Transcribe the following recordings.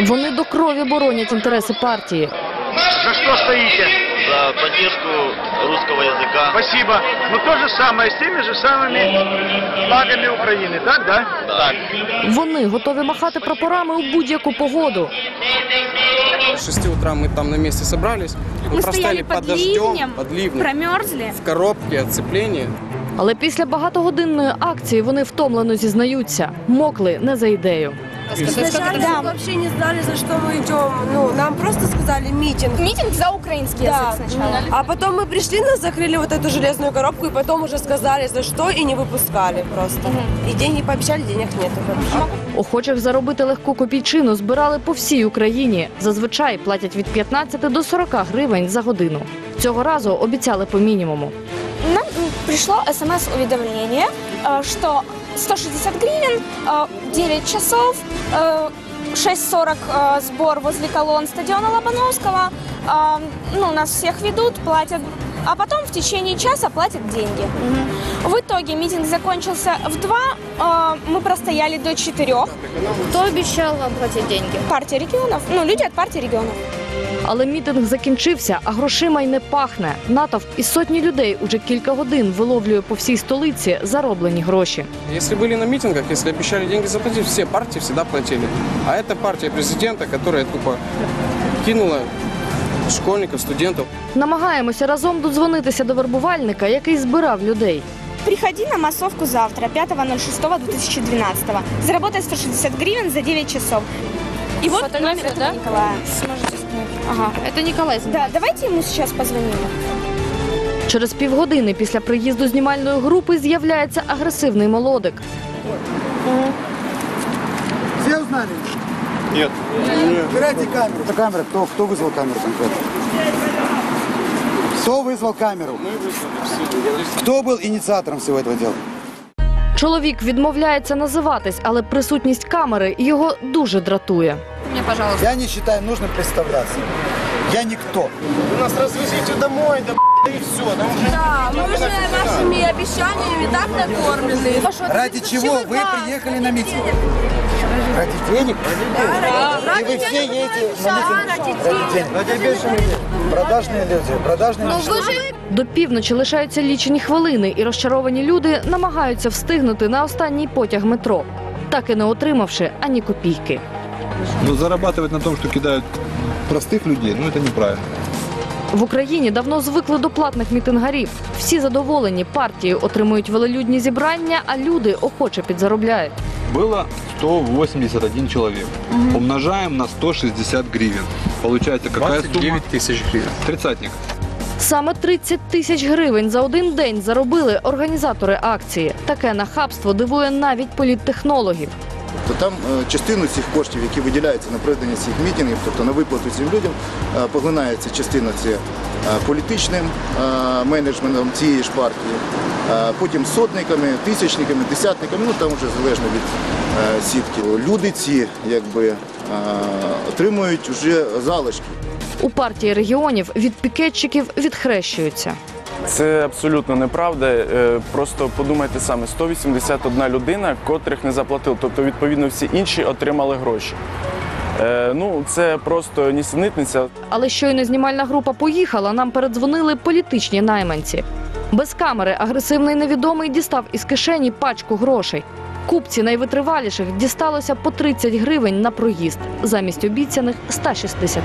Вони до крові боронять інтереси партії. За что стоите? за поддержку русского языка. Спасибо. Но то же самое, с теми же самыми флагами Украины, так, да? Так. Вони готові махати прапорами у будь-яку погоду. С 6 утра мы там на месте собрались. Мы, Мы простояли стояли под, под дождем, ливнем, под ливнем, Промерзли. в коробке оцепления. Але після багатогодинної акції вони втомлено зізнаються, мокли не за ідею. Сначала мы вообще не знали, за что мы идем. Ну, нам просто сказали митинг. Митинг за украинский Да. язык сначала. А потом мы пришли, нас закрыли вот эту железную коробку, и потом уже сказали, за что, и не выпускали просто. И деньги пообещали, денег нету вообще. Охочих заробити легку копійчину збирали по всій Україні. Зазвичай платять від 15 до 40 гривень за годину. Цього разу обіцяли по мінімуму. Нам м, пришло смс-уведомление, э, что 160 гривен, э, 9 часов, э, 6.40 э, сбор возле колонн стадиона Лобановского. Э, Ну, нас всех ведут, платят, а потом в течение часа платят деньги. В итоге митинг закончился в 2, э, мы простояли до 4. Кто обещал вам платить деньги? Партия регионов, ну, люди от партии регионов. Але мітинг закінчився, а грошима й не пахне. Натовп із сотні людей уже кілька годин виловлює по всій столиці зароблені гроші. Если были на митингах, если обещали деньги заплатить, все партии всегда платили. А это партия президента, которая тупо кинула школьников, студентов. Намагаємося разом додзвонитися до вербувальника, який збирав людей. Приходи на массовку завтра, 5.06.2012. Заработай 160 гривен за 9 часов. И вот Фото номер номера, этого да? Николая. Сможете снять. Ага. Это Николай. Да, давайте ему сейчас позвоним. Через півгодини після приїзду знімальної групи з'являється агресивний молодик. Все узнали? Нет. Убирайте камеру. Это камера. Кто, кто вызвал камеру конкретно? Кто вызвал камеру? Кто был инициатором всего этого дела? Чоловік відмовляється називатись, але присутність камери його дуже дратує. Мне, пожалуйста. Я не считаю нужным представляться. Я никто. Вы нас развезите домой, да и все. Да уже Да, мы уже нашими обещаниями так накормлены. Ради чего вы приехали на митинг? Ради денег? И вы все едете на митинг ради денег? Продажные люди, продажные люди. До півночі лишаються лічені хвилини, і розчаровані люди намагаються встигнути на останній потяг метро, так і не отримавши ані копійки. Но зарабатывать на том, что кидают простых людей, ну это неправильно. В Україні давно звикли до платних мітингарів. Всі задоволені партією отримують велелюдні зібрання, а люди охоче підзаробляють. Было 181 человек. Умножаем на 160 гривен. Получается какая сумма? тысяч гривен. Тридцатник. Саме 30 тисяч гривень за один день заробили організатори акції. Таке нахабство дивує навіть політтехнологів. то там е, частину цих коштів, які виділяються на проведення цих мітингів, тобто на виплату цим людям, е, поглинається частина це е, політичним менеджментом цієї ж партії, потім сотниками, тисячниками, десятниками, ну там вже залежно від сітки. Люди ці якби отримують вже залишки. У партії регіонів від пікетчиків відхрещуються. Це абсолютно неправда. Е, Просто подумайте саме, 181 людина, котрих не заплатили. Тобто, відповідно, всі інші отримали гроші. Е, Ну, це просто нісенітниця. Але щойно знімальна група поїхала, нам передзвонили політичні найманці. Без камери агресивний невідомий дістав із кишені пачку грошей. Купці найвитриваліших дісталося по 30 гривень на проїзд замість обіцяних 160.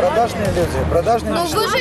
Продажные люди, продажные Ну люди. вы же